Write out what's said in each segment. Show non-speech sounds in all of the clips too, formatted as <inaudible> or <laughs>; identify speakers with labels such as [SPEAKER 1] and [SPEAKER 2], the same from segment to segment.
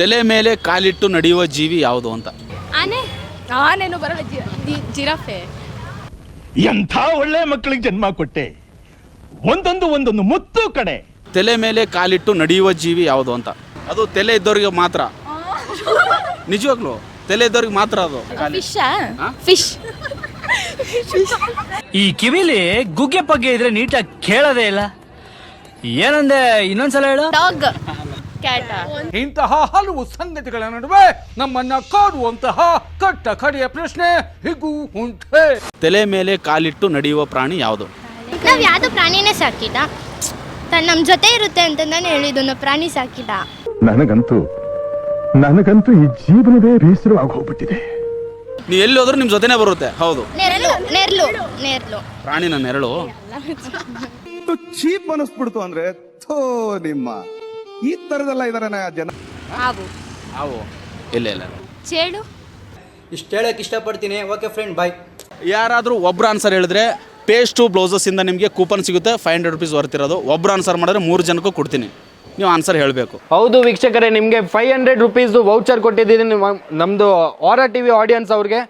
[SPEAKER 1] ತಲೆ ಮೇಲೆ ಕಾಲಿಟ್ಟು ನಡೆಯುವ ಜೀವಿ ಯಾವುದು ಅಂತ?
[SPEAKER 2] ಆನೆ. ಆನೆನು ಬರಲ್ಲ. ಜಿ- ಜಿರಾಫೆ.
[SPEAKER 3] ಎಂಥ ಒಳ್ಳೆ ಮಕ್ಕಳಿಗೆ ಜನ್ಮ ಕೊಟ್ಟೆ? ಒಂದೊಂದು ಒಂದೊಂದು ಮುತ್ತು ಕಡೆ.
[SPEAKER 1] ತಲೆ ಮೇಲೆ ಕಾಲಿಟ್ಟು ನಡೆಯುವ ಜೀವಿ ಯಾವುದು ಅಂತ? ಅದು ತಲೆ ಇದ್ದವ್ರಿಗೆ ಮಾತ್ರ. ನಿಜವಾಗ್ಲು? ತಲೆ ಇದ್ದವ್ರಿಗೆ ಮಾತ್ರ ಅದು.
[SPEAKER 2] ಫಿಶ್
[SPEAKER 1] ಹಾ?
[SPEAKER 2] ಫಿಶ್.
[SPEAKER 4] ಈ ಕಿವಿಲಿ ಗುಗ್ಗೆ ಪಗ್ಗೆ ಇದ್ರೆ ನೀಟಾಗಿ ಕೇಳೋದೇ ಇಲ್ಲ. ಏನಂದೆ ಇನ್ನೊಂದ್ಸಲ ಹೇಳು?
[SPEAKER 2] ಡಾಗ್. ಕ್ಯಾಟ
[SPEAKER 5] ಇಂತಹ ಹಲವು ಸಂಗತಿಗಳ ನಡುವೆ ನಮ್ಮನ್ನ ಕಾಡುವಂತಹ ಕಟ್ಟ ಕಡೆಯ ಪ್ರಶ್ನೆ ಹೀಗೂ ಉಂಟೆ.
[SPEAKER 1] ತಲೆ ಮೇಲೆ ಕಾಲಿಟ್ಟು ನಡೆಯುವ ಪ್ರಾಣಿ ಯಾವುದು?
[SPEAKER 6] ನಾವ್ ಯಾವ್ದು ಪ್ರಾಣಿನೇ ಸಾಕಿಲ್ಲ. ನಮ್ ಜೊತೆ ಇರುತ್ತೆ ಅಂತ ನಾನು ಹೇಳಿದ್ದು ನಾವು ಪ್ರಾಣಿ ಸಾಕಿಲ್ಲ.
[SPEAKER 7] ನನಗಂತೂ ನನಗಂತೂ ಈ ಜೀವನವೇ ಬೇಸರವಾಗಿ ಹೋಗ್ಬಿಟ್ಟಿದೆ
[SPEAKER 1] ನೀವು ಎಲ್ಲಿ ಹೋದ್ರೂ ನಿಮ್ಮ ಜೊತೆನೇ ಬರುತ್ತೆ ಹೌದು.
[SPEAKER 6] ನೆರಳು ನೆರಳು ನೆರಳು
[SPEAKER 1] ಪ್ರಾಣಿನ ನೆರಳು?
[SPEAKER 8] ಚೀಪ್ ಅನಿಸ್ಬಿಡ್ತು ಅಂದ್ರೆ ಥೋ ನಿಮ್ಮ. ಈ ತರದೆಲ್ಲ ಇದಾರೆ ಜನ
[SPEAKER 2] ಹಾವು.
[SPEAKER 1] ಹಾವು. ಇಲ್ಲ ಇಲ್ಲ.
[SPEAKER 2] ಚೇಳು.
[SPEAKER 4] ಇಷ್ಟು ಹೇಳಕ್ ಇಷ್ಟಪಡ್ತೀನಿ. ಓಕೆ ಫ್ರೆಂಡ್ ಬಾಯ್
[SPEAKER 1] ಯಾರಾದರೂ ಒಬ್ರು ಆನ್ಸರ್ ಹೇಳಿದ್ರೆ ಪೇಸ್ಟು ಬ್ಲೌಸಸ್ಸಿಂದ ನಿಮಗೆ ಕೂಪನ್ ಸಿಗುತ್ತೆ ಫೈವ್ ಹಂಡ್ರೆಡ್ ರುಪೀಸ್ ವರ್ತಿರೋದು. ಒಬ್ರು ಆನ್ಸರ್ ಮಾಡಿದ್ರೆ ಮೂರು ಜನಕ್ಕೂ ಕೊಡ್ತೀನಿ. ನೀವು ಆನ್ಸರ್ ಹೇಳಬೇಕು.
[SPEAKER 9] ಹೌದು ವೀಕ್ಷಕರೇ ನಿಮಗೆ ಫೈವ್ ಹಂಡ್ರೆಡ್ ರುಪೀಸ್ ವೌಚರ್ ಕೊಟ್ಟಿದ್ದೀನಿ ನಮ್ಮದು ಆರಾ ಟಿ ವಿ ಆಡಿಯನ್ಸ್ ಅವ್ರಿಗೆ.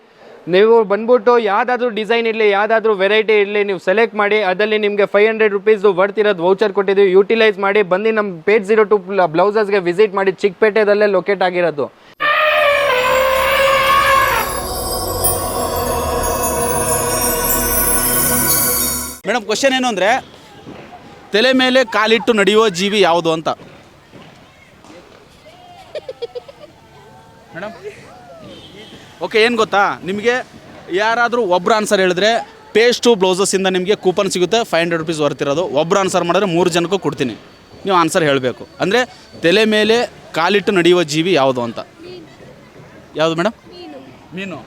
[SPEAKER 9] ನೀವು ಬಂದ್ಬಿಟ್ಟು ಯಾವುದಾದ್ರೂ ಡಿಸೈನ್ ಇರಲಿ, ಯಾವುದಾದ್ರೂ ವೆರೈಟಿ ಇರಲಿ, ನೀವು ಸೆಲೆಕ್ಟ್ ಮಾಡಿ, ಅದರಲ್ಲಿ ನಿಮಗೆ ಫೈವ್ ಹಂಡ್ರೆಡ್ ರುಪೀಸ್ ವರ್ತಿರೋದು ವೌಚರ್ ಕೊಟ್ಟಿದ್ದೀವಿ. ಯೂಟಿಲೈಸ್ ಮಾಡಿ ಬಂದು ನಮ್ಮ ಪೇಜ್ ಜೀರೋ ಟು ಬ್ಲೌಸಸ್ಗೆ ವಿಸಿಟ್ ಮಾಡಿ, ಚಿಕ್ಕಪೇಟೆದಲ್ಲೇ ಲೊಕೇಟ್ ಆಗಿರೋದು.
[SPEAKER 1] ಮೇಡಮ್ ಕ್ವಶನ್ ಏನು ಅಂದರೆ, ತಲೆ ಮೇಲೆ ಕಾಲಿಟ್ಟು ನಡೆಯುವ ಜೀವಿ ಯಾವುದು ಅಂತ? ಮೇಡಮ್ ಓಕೆ ಏನು ಗೊತ್ತಾ? ನಿಮಗೆ ಯಾರಾದರೂ ಒಬ್ಬರು ಆನ್ಸರ್ ಹೇಳಿದ್ರೆ ಪೇಸ್ಟು ಬ್ಲೌಸಸ್ಸಿಂದ ನಿಮಗೆ ಕೂಪನ್ ಸಿಗುತ್ತೆ ಫೈವ್ ಹಂಡ್ರೆಡ್ ರುಪೀಸ್ ವರ್ತಿರೋದು ಒಬ್ಬರು ಆನ್ಸರ್ ಮಾಡಿದ್ರೆ ಮೂರು ಜನಕ್ಕೂ ಕೊಡ್ತೀನಿ. ನೀವು ಆನ್ಸರ್ ಹೇಳಬೇಕು. ಅಂದರೆ ತಲೆ ಮೇಲೆ ಕಾಲಿಟ್ಟು ನಡೆಯುವ ಜೀವಿ ಯಾವುದು ಅಂತ? ಯಾವುದು ಮೇಡಮ್ ಮೀನು.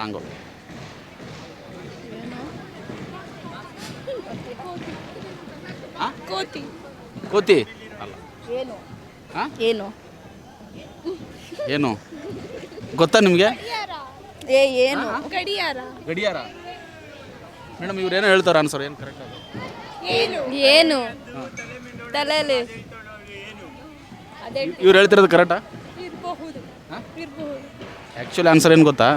[SPEAKER 1] ರಾಂಗು
[SPEAKER 2] ಕೋತಿ.
[SPEAKER 1] ಕೋತಿ? ಏನು? ಹಾಂ
[SPEAKER 2] ಏನು?
[SPEAKER 1] ಏನು? ಗೊತ್ತಾ ನಿಮಗೆ?
[SPEAKER 2] ಏ ಏನು? ಗಡಿಯಾರ.
[SPEAKER 1] ಗಡಿಯಾರ. ಮೇಡಮ್ ಇವ್ರು ಏನೋ ಹೇಳ್ತಾರೆ ಆನ್ಸರ್ ಏನು ಕರೆಕ್ಟ್ ಏನು?
[SPEAKER 2] ಏನು? ತಲೆಯಲ್ಲಿ.
[SPEAKER 1] ಇವ್ರು ಹೇಳ್ತಿರೋದು ಕರೆಕ್ಟಾ
[SPEAKER 2] ಇರಬಹುದು. ಇರಬಹುದು.
[SPEAKER 1] ಆ್ಯಕ್ಚುಲಿ ಆನ್ಸರ್ ಏನು ಗೊತ್ತಾ?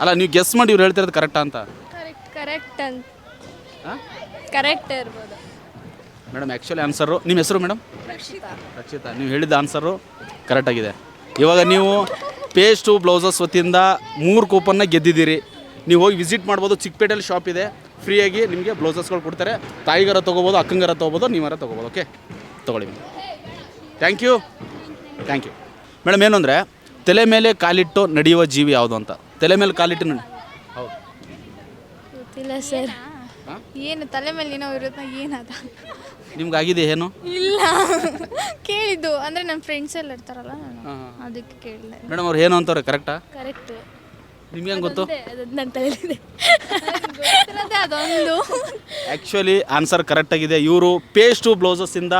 [SPEAKER 1] ಅಲ್ಲ ನೀವು ಗೆಸ್ ಮಾಡಿ ಇವ್ರು ಹೇಳ್ತಿರೋದು ಕರೆಕ್ಟಾ ಅಂತ?
[SPEAKER 2] ಕರೆಕ್ಟ್ ಕರೆಕ್ಟ್ ಅಂತ. ಕರೆಕ್ಟ್ ಇರ್ಬೋದು.
[SPEAKER 1] ಮೇಡಮ್ ಆ್ಯಕ್ಚುಲಿ ಆನ್ಸರು ನಿಮ್ಮ ಹೆಸರು ಮೇಡಮ್ ರಕ್ಷಿತಾ. ನೀವು ಹೇಳಿದ ಆನ್ಸರು ಕರೆಕ್ಟಾಗಿದೆ ಇವಾಗ ನೀವು ಪೇಸ್ಟು ಬ್ಲೌಸಸ್ ವತಿಯಿಂದ ಮೂರು ಕೂಪನ್ನ ಗೆದ್ದಿದ್ದೀರಿ. ನೀವು ಹೋಗಿ ವಿಸಿಟ್ ಮಾಡ್ಬೋದು. ಚಿಕ್ಕಪೇಟೆಯಲ್ಲಿ ಶಾಪ್ ಇದೆ. ಫ್ರೀಯಾಗಿ ನಿಮಗೆ ಬ್ಲೌಸಸ್ಗಳು ಕೊಡ್ತಾರೆ. ತಾಯಿಗಾರ ತೊಗೋಬೋದು ಅಕ್ಕಂಗಾರ ತೊಗೋಬೋದು ನೀವಾರ ತೊಗೋಬೋದು ಓಕೆ ತೊಗೊಳ್ಳಿ thank you thank you madam ಏನು ಅಂದರೆ ತಲೆ ಮೇಲೆ ಕಾಲಿಟ್ಟು ನಡೆಯುವ ಜೀವಿ ಯಾವುದು ಅಂತ. ತಲೆ ಮೇಲೆ ಕಾಲಿಟ್ಟು ನಡೆ ಹೌದು.
[SPEAKER 2] ಗೊತ್ತಿಲ್ಲ ಸರ್. ಏನು ತಲೆ ಮೇಲೆ ಏನೋ ಇರುತ್ತೆ ಏನದ?
[SPEAKER 1] ನಿಮ್ಗೆ ಆಗಿದೆ ಏನು?
[SPEAKER 2] ಇಲ್ಲ. ಕೇಳಿದ್ದು. ಅಂದ್ರೆ ನನ್ನ ಫ್ರೆಂಡ್ಸ್ ಎಲ್ಲ ಇರ್ತಾರಲ್ಲ ಅದಕ್ಕೆ ಕೇಳಿದೆ.
[SPEAKER 1] ಮೇಡಮ್ ಅವ್ರು ಏನು ಅಂತವ್ರೆ ಕರೆಕ್ಟಾ
[SPEAKER 2] ಕರೆಕ್ಟ್
[SPEAKER 1] ನಿಮ್ಗೆ ಹೆಂಗೆ ಗೊತ್ತು?
[SPEAKER 2] ನನ್ನ ತಲೆಯಲ್ಲಿದೆ ಅದೊಂದು.
[SPEAKER 1] ಆ್ಯಕ್ಚುಲಿ ಆನ್ಸರ್ ಕರೆಕ್ಟಾಗಿದೆ ಇವರು ಪೇಸ್ಟು ಬ್ಲೌಸಸ್ಸಿಂದ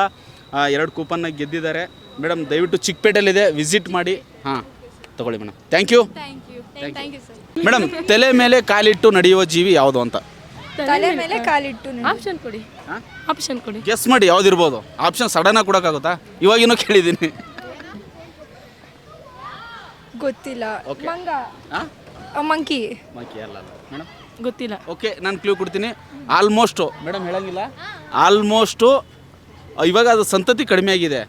[SPEAKER 1] ಎರಡು ಕೂಪನ್ನ ಗೆದ್ದಿದ್ದಾರೆ. ಮೇಡಮ್ ದಯವಿಟ್ಟು ಚಿಕ್ಕಪೇಟೆಯಲ್ಲಿದೆ ವಿಸಿಟ್ ಮಾಡಿ. ಹಾಂ ತಗೊಳ್ಳಿ madam thank you
[SPEAKER 2] thank you thank you sir
[SPEAKER 1] madam ತಲೆ ಮೇಲೆ ಕಾಲಿಟ್ಟು ನಡೆಯುವ ಜೀವಿ ಯಾವುದು ಅಂತ?
[SPEAKER 2] ತಲೆ ಮೇಲೆ ಕಾಲಿಟ್ಟು ಆಪ್ಷನ್ ಕೊಡಿ. ಆಪ್ಷನ್ ಕೊಡಿ.
[SPEAKER 1] ಗೆಸ್ ಮಾಡಿ ಯಾವ್ದಿರ್ಬೋದು? ಆಪ್ಷನ್ ಸಡನ್ನಾಗಿ ಕೊಡೋಕ್ಕಾಗುತ್ತಾ? ಇವಾಗಿನೂ ಕೇಳಿದ್ದೀನಿ.
[SPEAKER 2] ಗೊತ್ತಿಲ್ಲ.
[SPEAKER 1] Okay.
[SPEAKER 2] ಮಂಗ.
[SPEAKER 1] ಹಾಂ
[SPEAKER 2] ಮಂಕಿ.
[SPEAKER 1] ಅಲ್ಲ ಅಲ್ಲ ಮೇಡಮ್
[SPEAKER 2] ಗೊತ್ತಿಲ್ಲ.
[SPEAKER 1] ಓಕೆ ನಾನು ಕ್ಲೂ ಕೊಡ್ತೀನಿ. ಆಲ್ಮೋಸ್ಟು ಮೇಡಮ್ ಹೇಳಂಗಿಲ್ಲ? ಆಲ್ಮೋಸ್ಟು ಇವಾಗ ಅದು ಸಂತತಿ ಕಡಿಮೆ ಆಗಿದೆ.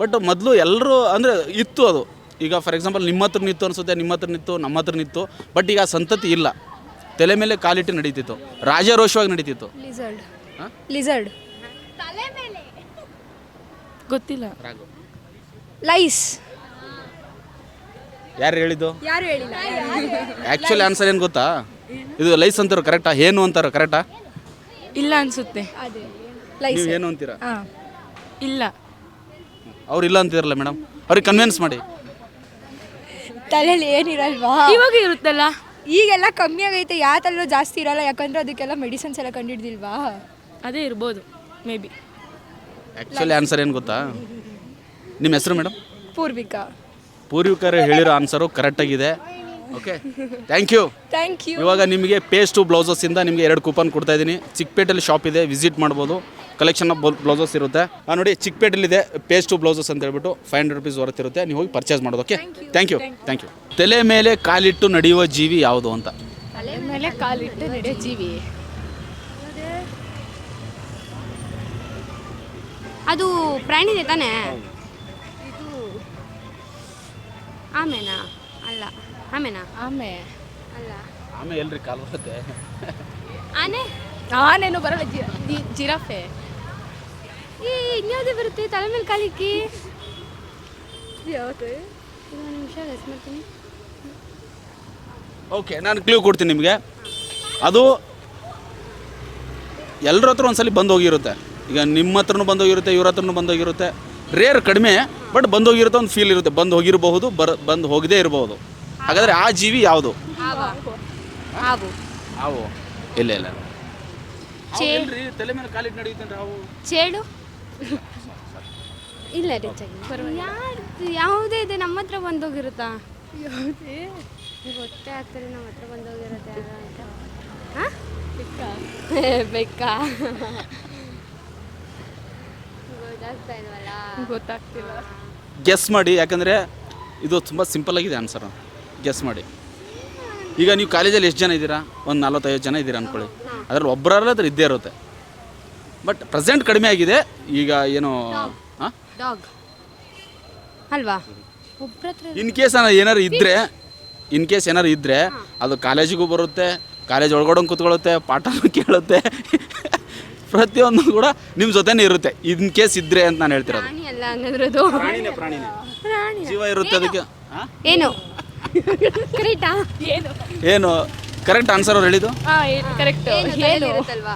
[SPEAKER 1] ಬಟ್ ಮೊದಲು ಎಲ್ಲರೂ ಅಂದರೆ ಇತ್ತು ಅದು. ಈಗ ಫಾರ್ ಎಕ್ಸಾಂಪಲ್ ನಿಮ್ಮ ಹತ್ರ ನಿತ್ತು ಅನಿಸುತ್ತೆ ನಿಮ್ಮ ಹತ್ರ ನಿತ್ತು ನಮ್ಮ ಹತ್ರ ನಿತ್ತು ಬಟ್ ಈಗ ಆ ಸಂತತಿ ಇಲ್ಲ. ತಲೆ ಮೇಲೆ ಕಾಲಿಟ್ಟು ನಡೀತಿತ್ತು. ರಾಜಾರೋಷವಾಗಿ ನಡೀತಿತ್ತು.
[SPEAKER 2] ಲಿಸರ್ಡ್
[SPEAKER 1] ಹಾಂ?
[SPEAKER 2] ಲಿಸರ್ಡ್ ಗೊತ್ತಿಲ್ಲ.
[SPEAKER 1] ರಾಗು
[SPEAKER 2] ಲೈಸ್.
[SPEAKER 1] ಯಾರು ಹೇಳಿದ್ದು?
[SPEAKER 2] ಯಾರು ಹೇಳಿಲ್ಲ?
[SPEAKER 1] ಆ್ಯಕ್ಚುಲಿ ಆನ್ಸರ್ ಏನು ಗೊತ್ತಾ? ಇದು ಲೈಸ್ ಅಂತಾರೋ ಕರೆಕ್ಟಾ? ಏನು ಅಂತಾರೋ ಕರೆಕ್ಟಾ?
[SPEAKER 2] ಇಲ್ಲ ಅನ್ಸುತ್ತೆ. ಅದೇ. ಲೈಸ್.
[SPEAKER 1] ನೀವು ಏನು ಅಂತೀರಾ?
[SPEAKER 2] ಹಾಂ. ಇಲ್ಲ.
[SPEAKER 1] ಅವ್ರು ಇಲ್ಲ ಅಂತಿರಲ್ಲ ಮೇಡಮ್. ಅವ್ರಿಗೆ ಕನ್ವಿನ್ಸ್ ಮಾಡಿ.
[SPEAKER 2] ತಲೆಯಲ್ಲಿ ಏನಿರಲ್ವಾ? ಇವಾಗ ಇರುತ್ತಲ್ಲ? ಈಗೆಲ್ಲ ಕಮ್ಮಿ ಆಗೈತೆ ಯಾವ ತಲೆಯೂ ಜಾಸ್ತಿ ಇರಲ್ಲ ಯಾಕಂದ್ರೆ ಅದಕ್ಕೆಲ್ಲ ಮೆಡಿಸಿನ್ಸ್ ಎಲ್ಲ ಕಂಡಿಡ್ದಿಲ್ವಾ? ಅದೇ ಇರ್ಬೋದು ಮೇ ಬಿ
[SPEAKER 1] ಆ್ಯಕ್ಚುಲಿ ಆನ್ಸರ್ ಏನು ಗೊತ್ತಾ? ನಿಮ್ಮ ಹೆಸರು ಮೇಡಮ್?
[SPEAKER 2] ಪೂರ್ವಿಕಾ.
[SPEAKER 1] ಪೂರ್ವಿಕರು ಹೇಳಿರೋ answer ಕರೆಕ್ಟಾಗಿದೆ okay thank you
[SPEAKER 2] thank you
[SPEAKER 1] ಇವಾಗ ನಿಮಗೆ ಪೇಸ್ಟು ಬ್ಲೌಸಸ್ಸಿಂದ ನಿಮಗೆ ಎರಡು ಕೂಪನ್ ಕೊಡ್ತಾ ಇದ್ದೀನಿ. ಚಿಕ್ಕಪೇಟೆಯಲ್ಲಿ ಶಾಪ್ ಇದೆ ವಿಸಿಟ್ ಮಾಡ್ಬೋದು. ಕಲೆಕ್ಷನ್ ಆಫ್ ಬ್ಲೌಸಸ್ ಇರುತ್ತೆ. ಆ, ನೋಡಿ ಚಿಕ್ಕಪೇಟೆಲಿದೆ ಪೇಸ್ಟು ಬ್ಲೌಸಸ್ ಅಂತ ಹೇಳ್ಬಿಟ್ಟು ಫೈವ್ ಹಂಡ್ರೆಡ್ ರುಪೀಸ್ ಇರುತ್ತೆ. ನೀವು ಹೋಗಿ ಪರ್ಚೇಸ್ ಮಾಡೋದಕ್ಕೆ okay thank you thank you ತಲೆ ಮೇಲೆ ಕಾಲಿಟ್ಟು ನಡೆಯುವ ಜೀವಿ ಯಾವುದು ಅಂತ?
[SPEAKER 2] ತಲೆ ಮೇಲೆ ಕಾಲಿಟ್ಟು ನಡೆಯೋ ಜೀವಿ.
[SPEAKER 6] ಅದು ಪ್ರಾಣಿನೇ ತಾನೇ? ಆಮೇನಾ? ಅಲ್ಲ ಆಮೇನಾ?
[SPEAKER 2] ಆಮೆ.
[SPEAKER 6] ಅಲ್ಲ.
[SPEAKER 1] ಆಮೆ ಎಲ್ರಿ ಕಾಲು ಬರುತ್ತೆ?
[SPEAKER 6] ಆನೆ?
[SPEAKER 2] ಆನೇನು ಬರಲ್ಲ ಜಿರಾಫೆ.
[SPEAKER 6] ಈ ಇನ್ಯಾವುದೇ ಬರುತ್ತೆ? ತಲೆ ಮೇಲೆ ಕಾಲಿಕ್ಕಿ
[SPEAKER 2] ಯಾವುದು
[SPEAKER 6] ಒಂದು ನಿಮಿಷ ಗೆಸ್ ಮಾಡ್ತೀನಿ.
[SPEAKER 1] ಓಕೆ ನಾನು ಕ್ಲೂ ಕೊಡ್ತೀನಿ ನಿಮಗೆ. ಅದು ಎಲ್ಲರ ಹತ್ರ ಒಂದ್ಸಲಿ ಬಂದೋಗಿರುತ್ತೆ. ಈಗ ನಿಮ್ಮ ಹತ್ರನೂ ಬಂದೋಗಿರುತ್ತೆ ಇವ್ರ ಹತ್ರನೂ ಬಂದೋಗಿರುತ್ತೆ. ರೇರ್ ಕಡಿಮೆ ಬಟ್ ಬಂದೋಗಿರುತ್ತೆ ಒಂದು ಫೀಲ್ ಇರುತ್ತೆ. ಬಂದು ಹೋಗಿರಬಹುದು ಬರ ಬಂದು ಹೋಗದೇ ಇರಬಹುದು. ಹಾಗಾದರೆ ಆ ಜೀವಿ ಯಾವುದು?
[SPEAKER 6] ಹಾವು.
[SPEAKER 1] ಇಲ್ಲ ಇಲ್ಲ.
[SPEAKER 6] ಚೇ
[SPEAKER 1] ತಲೆ ಮೇಲೆ ಕಾಲಿಟ್ಟು ನಡೆಯುತ್ತೆ
[SPEAKER 6] ಚೇಳು? ಇಲ್ಲ ಯಾರು ಯಾವುದೇ ಇದೆ ನಮ್ಮ ಹತ್ರ ಬಂದೋಗಿರುತ್ತಾ? ಗೊತ್ತೇ ಆಗ್ತಾರೆ ನಮ್ಮ ಹತ್ರ ಬಂದೋಗಿರುತ್ತೆ ಯಾರು ಅಂತ. ಹಾಂ? ಬೆಕ್ಕ ಗೊತ್ತಾಗ್ತಾ ಇಲ್ವಲ್ಲ?
[SPEAKER 2] ಗೊತ್ತಾಗ್ತಿಲ್ಲ.
[SPEAKER 1] ಗೆಸ್ ಮಾಡಿ ಯಾಕಂದರೆ ಇದು ತುಂಬ ಸಿಂಪಲ್ ಆಗಿದೆ ಆನ್ಸರ್ ಗೆಸ್ ಮಾಡಿ. ಈಗ ನೀವು ಕಾಲೇಜಲ್ಲಿ ಎಷ್ಟು ಜನ ಇದ್ದೀರಾ? ಒಂದು ನಲ್ವತ್ತೈದು ಜನ ಇದ್ದೀರಾ ಅಂದ್ಕೊಳ್ಳಿ ಅದ್ರಲ್ಲಿ ಒಬ್ಬರಾದ್ರೂ ಇದ್ದೇ ಇರುತ್ತೆ. ಬಟ್ ಪ್ರೆಸೆಂಟ್ ಕಡಿಮೆ ಆಗಿದೆ. ಈಗ ಏನು ಹಾಂ
[SPEAKER 6] ಡಾಗ್ ಅಲ್ವಾ? ಒಬ್ರ ಹತ್ರ
[SPEAKER 1] ಇನ್ ಕೇಸ್ ಏನಾರು ಇದ್ದರೆ ಇನ್ ಕೇಸ್ ಏನಾರು ಇದ್ದರೆ ಅದು ಕಾಲೇಜಿಗೂ ಬರುತ್ತೆ ಕಾಲೇಜ್ ಒಳಗಡೆ ಕೂತ್ಕೊಳ್ಳುತ್ತೆ ಪಾಠ ಕೇಳುತ್ತೆ. ಪ್ರತಿಯೊಂದು ಕೂಡ ನಿಮ್ಮ ಜೊತೆನೇ ಇರುತ್ತೆ ಇನ್ ಕೇಸ್ ಇದ್ದರೆ ಅಂತ ನಾನು ಹೇಳ್ತಿರೋದು.
[SPEAKER 6] ಪ್ರಾಣಿ ಅಲ್ಲ ಹಂಗಂದ್ರದು
[SPEAKER 1] ಪ್ರಾಣಿನೇ ಪ್ರಾಣಿನೇ.
[SPEAKER 6] ಪ್ರಾಣಿ
[SPEAKER 1] ಜೀವ ಇರುತ್ತೆ ಅದಕ್ಕೆ
[SPEAKER 6] ಏನು? ಕರೆಕ್ಟಾ
[SPEAKER 2] ಏನು
[SPEAKER 1] ಏನು? ಕರೆಕ್ಟ್ ಆನ್ಸರ್ ಅವ್ರು ಹೇಳಿದ್ದು?
[SPEAKER 2] ಕರೆಕ್ಟ್
[SPEAKER 6] ಏನು ತಲೆಲಿರುತ್ತಲ್ವಾ?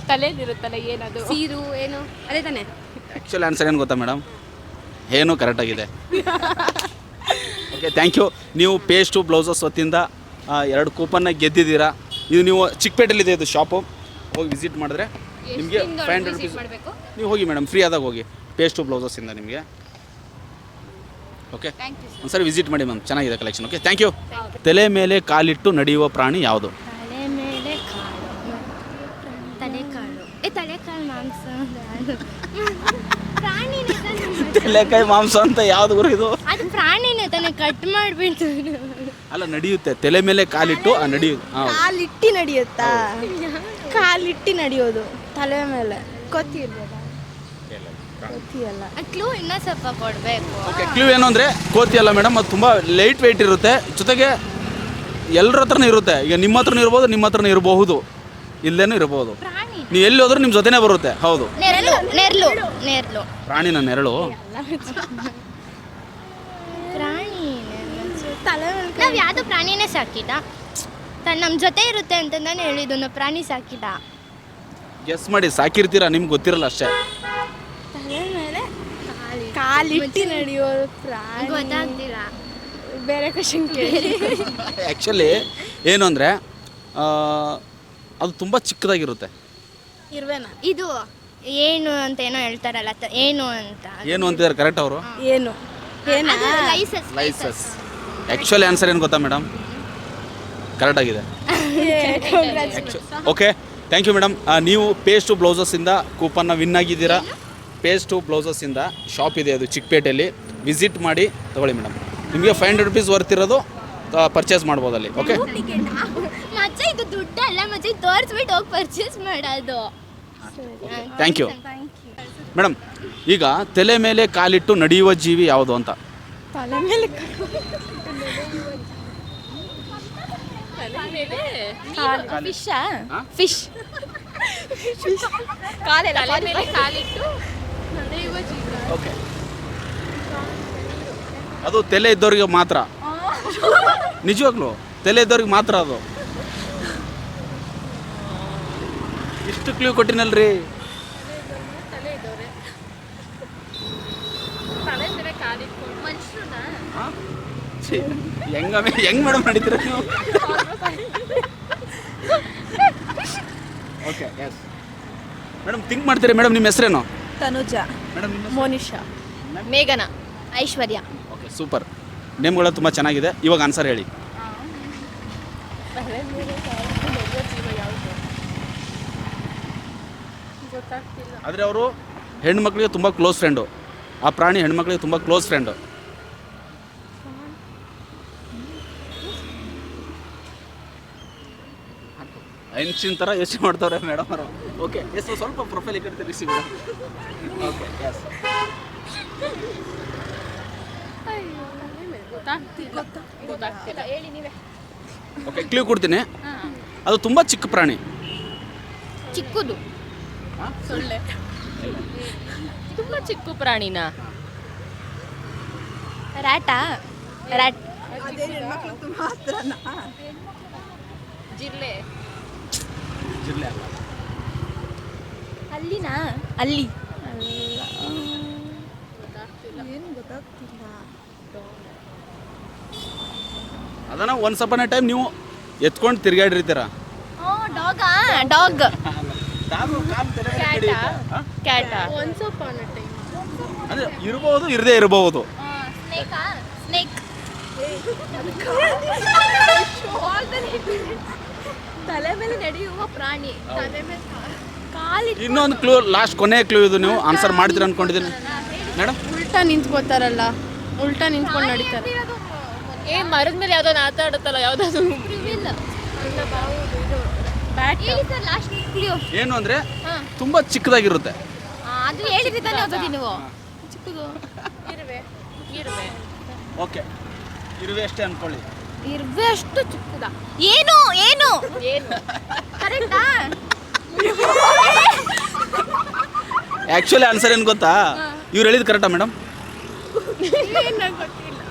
[SPEAKER 2] ಏನದು?
[SPEAKER 6] ಸೀರು ಏನು? ಅದೇ ತಾನೆ.
[SPEAKER 1] ಆ್ಯಕ್ಚುಲಿ ಆನ್ಸರ್ ಏನು ಗೊತ್ತಾ ಮೇಡಮ್ ಏನು ಕರೆಕ್ಟಾಗಿದೆ ಓಕೆ ಥ್ಯಾಂಕ್ ಯು ನೀವು ಪೇಸ್ಟು ಬ್ಲೌಸಸ್ ವತಿಯಿಂದ ಆ, ಎರಡು ಕೂಪನ್ನ ಗೆದ್ದಿದ್ದೀರಾ? ಇದು ನೀವು ಚಿಕ್ಕಪೇಟೆಲಿದೆ ಇದು ಶಾಪು ಹೋಗಿ ವಿಸಿಟ್ ಮಾಡಿದ್ರೆ ನಿಮಗೆ ಫೈವ್ ಹಂಡ್ರೆಡ್ ರುಪೀಸ್
[SPEAKER 6] ಮಾಡಬೇಕು?
[SPEAKER 1] ನೀವು ಹೋಗಿ ಮೇಡಮ್ ಫ್ರೀ ಆದಾಗ ಹೋಗಿ. ಪೇಸ್ಟು ಬ್ಲೌಸಸ್ಸಿಂದ ನಿಮಗೆ. ಓಕೆ ಒಂದ್ಸರಿ ವಿಸಿಟ್ ಮಾಡಿ ಮ್ಯಾಮ್ ಚೆನ್ನಾಗಿದೆ ಕಲೆಕ್ಷನ್ ಓಕೆ ಥ್ಯಾಂಕ್ ಯು ತಲೆ ಮೇಲೆ ಕಾಲಿಟ್ಟು ನಡೆಯುವ ಪ್ರಾಣಿ ಯಾವುದು?
[SPEAKER 6] ತಲೆ ಕಾಳು ಏ ತಲೆ ಮಾಂಸ ಪ್ರಾಣಿನೇ ತಾನೆ
[SPEAKER 1] ತಲೆಕಾಯಿ ಮಾಂಸ. ಅಂತ ಯಾವ್ದು ಇದು?
[SPEAKER 6] ಅದು ಪ್ರಾಣಿನೇ ತಾನೆ ಕಟ್ ಮಾಡಿಬಿಟ್ಟು.
[SPEAKER 1] ಅಲ್ಲ ನಡೆಯುತ್ತೆ. ತಲೆ ಮೇಲೆ ಕಾಲಿಟ್ಟು ಆ ನಡೆಯುತ್ತೆ ಹಾಂ
[SPEAKER 2] ಕಾಲಿಟ್ಟಿ ನಡೆಯುತ್ತಾ? ಕಾಲಿಟ್ಟಿ ನಡೆಯೋದು. ತಲೆ ಮೇಲೆ. ಕೊತ್ತಿ
[SPEAKER 6] ಕ್ಲೂ ಇನ್ನೂ ಸ್ವಲ್ಪ ಕೊಡಬೇಕು.
[SPEAKER 1] ಓಕೆ ಕ್ಲೂ ಏನು ಅಂದರೆ ಕೋತಿ ಅಲ್ಲ ಮೇಡಮ್ ಅದು ತುಂಬ ಲೈಟ್ ವೆಯ್ಟ್ ಇರುತ್ತೆ. ಜೊತೆಗೆ ಎಲ್ಲರ ಹತ್ರನೂ ಇರುತ್ತೆ. ಈಗ ನಿಮ್ಮ ಹತ್ರನೂ ಇರ್ಬೋದು ನಿಮ್ಮ ಹತ್ರನೂ ಇರಬಹುದು. ಇಲ್ಲೇನೂ ಇರಬಹುದು. ನೀವು ಎಲ್ಲಿ ಹೋದ್ರೂ ನಿಮ್ಮ ಜೊತೆನೇ ಬರುತ್ತೆ. ಹೌದು.
[SPEAKER 6] ನೆರಳು ನೆರಳು ನೆರಳು
[SPEAKER 1] ಪ್ರಾಣಿನ ನೆರಳು.
[SPEAKER 6] ಪ್ರಾಣಿ ತಲೆ ನಾವು ಯಾವುದು ಪ್ರಾಣಿನೇ ಸಾಕಿದ. ತನ್ನ ನಮ್ಮ ಜೊತೆ ಇರುತ್ತೆ ಅಂತ ನಾನು ಹೇಳಿದ್ದು ನಾವು ಪ್ರಾಣಿ ಸಾಕಿದ.
[SPEAKER 1] ಗೆಸ್ ಮಾಡಿ ಸಾಕಿರ್ತೀರಾ ನಿಮ್ಗೆ ಗೊತ್ತಿರಲ್ಲ ಅಷ್ಟೇ.
[SPEAKER 2] ಕಾಲಿಟ್ಟು ನಡೆಯೋ ಪ್ರಾಣಿ.
[SPEAKER 6] ಗೊತ್ತಾಗ್ತಿಲ್ಲ.
[SPEAKER 2] ಬೇರೆ ಕ್ವಶನ್ ಕೇಳಿ.
[SPEAKER 1] ಆ್ಯಕ್ಚುಲಿ ಏನು ಅಂದರೆ ಅದು ತುಂಬ ಚಿಕ್ಕದಾಗಿರುತ್ತೆ.
[SPEAKER 2] ಇರ್ವೇನ?
[SPEAKER 6] ಇದು ಏನು ಅಂತ ಏನೋ ಹೇಳ್ತಾರಲ್ಲ ತ- ಏನು ಅಂತ.
[SPEAKER 1] ಏನು ಅಂತಿದ್ದಾರೆ ಕರೆಕ್ಟ್ ಅವರು?
[SPEAKER 2] ಏನು? ಏನ?
[SPEAKER 6] ಲೈಸಸ್
[SPEAKER 1] ಲೈಸಸ್ ಆ್ಯಕ್ಚುಲಿ ಆನ್ಸರ್ ಏನು ಗೊತ್ತಾ ಮೇಡಮ್ ಕರೆಕ್ಟಾಗಿದೆ ಓಕೆ ಥ್ಯಾಂಕ್ ಯು ಮೇಡಮ್ ನೀವು ಪೇಸ್ಟು ಬ್ಲೌಸಸ್ಸಿಂದ ಕೂಪನ್ನ ವಿನ್ ಆಗಿದ್ದೀರಾ? ಪೇಸ್ಟು ಬ್ಲೌಸಸ್ಸಿಂದ ಶಾಪ್ ಇದೆ ಅದು ಚಿಕ್ಕಪೇಟೆಯಲ್ಲಿ. ವಿಸಿಟ್ ಮಾಡಿ ತಗೊಳ್ಳಿ ಮೇಡಮ್ ನಿಮಗೆ ಫೈವ್ ಹಂಡ್ರೆಡ್ ರುಪೀಸ್ ವರ್ತ್ ಇರೋದು ಪರ್ಚೇಸ್ ಮಾಡ್ಬೋದು ಅಲ್ಲಿ ಓಕೆ
[SPEAKER 6] ಮಚ್ಚ ಇದು ದುಡ್ಡು ಇದು ತೋರಿಸ್ಬಿಟ್ಟು ಹೋಗಿ ಪರ್ಚೇಸ್ ಮಾಡೋದು.
[SPEAKER 1] ಥ್ಯಾಂಕ್ ಯು ಮೇಡಮ್ ಈಗ ತಲೆ ಮೇಲೆ ಕಾಲಿಟ್ಟು ನಡೆಯುವ ಜೀವಿ ಯಾವುದು ಅಂತ?
[SPEAKER 2] ತಲೆ ಮೇಲೆ ಫಿಶ್ ಫಿಶ್ ಕಾಲೆಲ್ಲ ತಲೆ ಮೇಲೆ ಕಾಲಿಟ್ಟು ನಡೆಯುವ ಜೀವ.
[SPEAKER 1] ಓಕೆ ಅದು ತಲೆ ಇದ್ದವ್ರಿಗೆ ಮಾತ್ರ. ನಿಜವಾಗ್ಲು? ತಲೆ ಇದ್ದವ್ರಿಗೆ ಮಾತ್ರ ಅದು. ಇಷ್ಟು ಕ್ಲೂ ಕೊಟ್ಟಿನಲ್ರಿ? ಹೆಂಗ ಹೆಂಗ್ ಮೇಡಮ್ ನಡೀತೀರ ನೀವು? ಓಕೆ ಎಸ್ ಮೇಡಮ್ ಥಿಂಕ್ ಮಾಡ್ತೀರಿ. ಮೇಡಮ್ ನಿಮ್ಮ ಹೆಸರೇನು?
[SPEAKER 2] ತನುಜ.
[SPEAKER 1] ಮೇಡಮ್ ಮೋನಿಷಾ.
[SPEAKER 2] ಮೋನಿಶಾ ಮೇಘನ ಐಶ್ವರ್ಯ.
[SPEAKER 1] ಓಕೆ ಸೂಪರ್ ನೇಮ್ಗಳು ತುಂಬ ಚೆನ್ನಾಗಿದೆ. ಇವಾಗ ಆನ್ಸರ್ ಹೇಳಿ. ಆದರೆ ಅವರು ಹೆಣ್ಮಕ್ಳಿಗೆ ತುಂಬ ಕ್ಲೋಸ್ ಫ್ರೆಂಡು ಆ ಪ್ರಾಣಿ ಹೆಣ್ಮಕ್ಳಿಗೆ ತುಂಬ ಕ್ಲೋಸ್ ಫ್ರೆಂಡು ಹೆಂಚಿನ ಥರ ಯೋಚನೆ ಮಾಡ್ತಾರೆ ಮೇಡಮ್ ಅವರು. ಓಕೆ ಎಸ್ ಸ್ವಲ್ಪ ಪ್ರೊಫೈಲ್ ಈ ಕಡೆ ತಿರುಗಿಸಿ madam okay yes okay clue ಕೊಡ್ತೀನಿ. ಅದು ತುಂಬ ಚಿಕ್ಕ ಪ್ರಾಣಿ.
[SPEAKER 2] ಚಿಕ್ಕದು.
[SPEAKER 10] ತುಂಬ ಚಿಕ್ಕ ಪ್ರಾಣಿನ?
[SPEAKER 2] ರ್ಯಾಟಾ ರ್ಯಾಟ್
[SPEAKER 10] ಜಿರ್ಲೆ.
[SPEAKER 1] ಜಿರ್ಲೆ ಅಲ್ಲಿನ
[SPEAKER 2] ಅಲ್ಲಿನಾ? ಅಲ್ಲಿ.
[SPEAKER 1] ಅದನ್ನ ಒನ್ಸ್ ಅಪನ್ ಎ ಟೈಮ್ ನೀವು ಎತ್ಕೊಂಡು ತಿರ್ಗಾಡಿರ್ತೀರ?
[SPEAKER 2] ಡಾಗಾ. <laughs> ಡಾಗ್
[SPEAKER 10] ಕ್ಯಾಟ.
[SPEAKER 1] ಅಂದ್ರೆ ಇರಬಹುದು ಇರದೇ ಇರಬಹುದು
[SPEAKER 2] ಸ್ನೇಕಾ. ಸ್ನೇಕ್.
[SPEAKER 10] ತಲೆ ಮೇಲೆ ನಡೆಯುವ ಪ್ರಾಣಿ. ತಲೆ ಮೇಲೆ ಕಾಲಿಟ್ಟು
[SPEAKER 1] ಇನ್ನೊಂದು ಕ್ಲೂ ಲಾಸ್ಟ್ ಕೊನೆ ಕ್ಲೂ ಇದು ನೀವು. ಆನ್ಸರ್ ಮಾಡ್ತೀರ ಅನ್ಕೊಂಡಿದ್ದೀನಿ. ಮೇಡಮ್
[SPEAKER 10] ಉಲ್ಟಾ ನಿಂತ್ಕೋತಾರಲ್ಲ. ಉಲ್ಟಾ ನಿಂತ್ಕೊಂಡು ನಡೀತಾರೆ. ಏ ಮರದ ಮೇಲೆ ಯಾವ್ದೋ ಆಟ ಆಡುತ್ತಲ್ಲ ಯಾವ್ದಾದ್ರು. ಬ್ಯಾಟ್
[SPEAKER 1] ಏನು ಅಂದ್ರೆ ತುಂಬಾ ಚಿಕ್ಕದಾಗಿರುತ್ತೆ.
[SPEAKER 2] ಅದು ಹೇಳಿದ್ರೆ ತಾನೇ ಓದೋದಿ ನೀವು.
[SPEAKER 10] ಚಿಕ್ಕದು. ಇರುವೆ. ಇರುವೆ.
[SPEAKER 1] ಓಕೆ. ಇರುವೆ ಅಷ್ಟೇ ಅನ್ಕೊಳ್ಳಿ.
[SPEAKER 2] ಇರುವೆ ಅಷ್ಟು ಚಿಕ್ಕದ. ಏನು ಏನು?
[SPEAKER 10] ಏನು?
[SPEAKER 2] ಕರೆಕ್ಟಾ
[SPEAKER 1] ಆ್ಯಕ್ಚುಲಿ ಆನ್ಸರ್ ಏನು ಗೊತ್ತಾ? ಇವ್ರು ಹೇಳಿದ್ ಕರೆಕ್ಟಾ ಮೇಡಮ್
[SPEAKER 10] ಗೊತ್ತಿಲ್ಲ.